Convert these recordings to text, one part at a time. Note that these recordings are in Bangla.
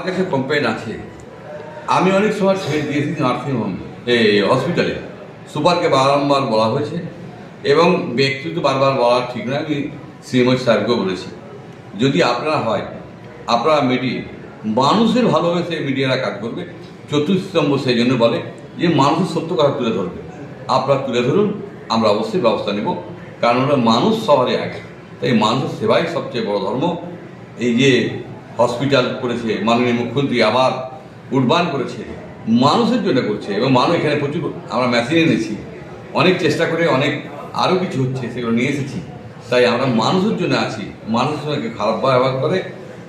আমার কাছে কমপ্লেন আছে। আমি অনেক সময় ছেড়ে দিয়েছি নার্সিংহোম এই হসপিটালে সুপারকে বারংবার বলা হয়েছে এবং ব্যক্তিগত বারবার বলা ঠিক না আমি শ্রীময় সাহেবকেও বলেছি। যদি আপনারা হয়, আপনারা মিডিয়ে মানুষের ভালোবেসে মিডিয়ারা কাজ করবে। চতুর্থ স্তম্ভ সেই জন্য বলে যে মানুষের সত্য কথা তুলে ধরবে। আপনারা তুলে ধরুন, আমরা অবশ্যই ব্যবস্থা নেব। কারণ ওরা মানুষ সবারই আগে তাই মানুষের সেবাই সবচেয়ে বড় ধর্ম। এই যে হসপিটাল করেছে, মাননীয় মুখ্যমন্ত্রী আবার উডবান করেছে, মানুষের জন্য করছে এবং মানুষ এখানে প্রচুর, আমরা মেশিন এনেছি, অনেক চেষ্টা করে অনেক আরও কিছু হচ্ছে, সেগুলো নিয়ে এসেছি, তাই আমরা মানুষের জন্য আছি, মানুষের সঙ্গে খারাপ ব্যবহার করে,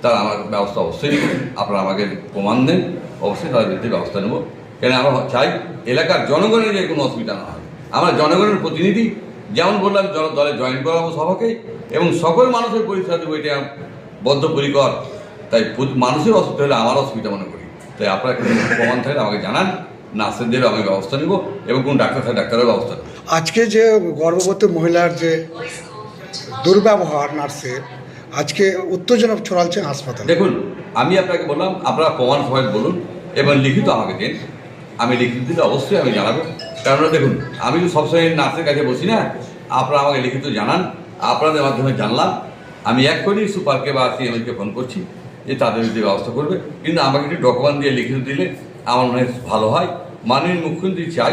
তার আমার ব্যবস্থা অবশ্যই আপনারা আমাকে প্রমাণ দেন, অবশ্যই তাদের বিরুদ্ধে ব্যবস্থা নেব কেন আমরা চাই এলাকার জনগণের যে কোনো অসুবিধা না হয়, আমরা জনগণের প্রতিনিধি, যেমন বললাম জন দলে জয়েন করাবো সবাকে এবং সকল মানুষের পরিষেবা দেবো, এটা বদ্ধপরিকর। তাই মানুষের অসুবিধা হলে আমার অসুবিধা মনে করি। তাই আপনারা প্রমাণ থাকলে আমাকে জানান নার্সেরদের আমি ব্যবস্থা নেব এবং কোন ডাক্তার থাকে ডাক্তারের ব্যবস্থা নেব। আজকে যে গর্ভবতী মহিলার যে দুর্ব্যবহার নার্সের আজকে উত্তেজনা ছড়াচ্ছে হাসপাতাল। দেখুন আমি আপনাকে বললাম আপনারা প্রমাণ সবাই বলুন এবং লিখিত আমাকে দিন। আমি লিখিত দিলে অবশ্যই আমি জানাব। কেননা দেখুন আমি তো সবসময় নার্সের কাছে বসি না। আপনারা আমাকে লিখিত জানান আপনাদের মাধ্যমে জানলাম। আমি এক করি সুপারকে বা সিএমএলকে ফোন করছি। যে তাদের যদি ব্যবস্থা করবে। কিন্তু আমাকে একটু ডকুমেন্ট দিয়ে লিখিত দিলে আমার মনে হয় ভালো হয়। মাননীয় মুখ্যমন্ত্রী চাই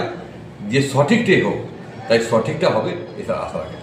যে সঠিকটাই হোক। তাই সঠিকটা হবে, এটা আশা রাখি।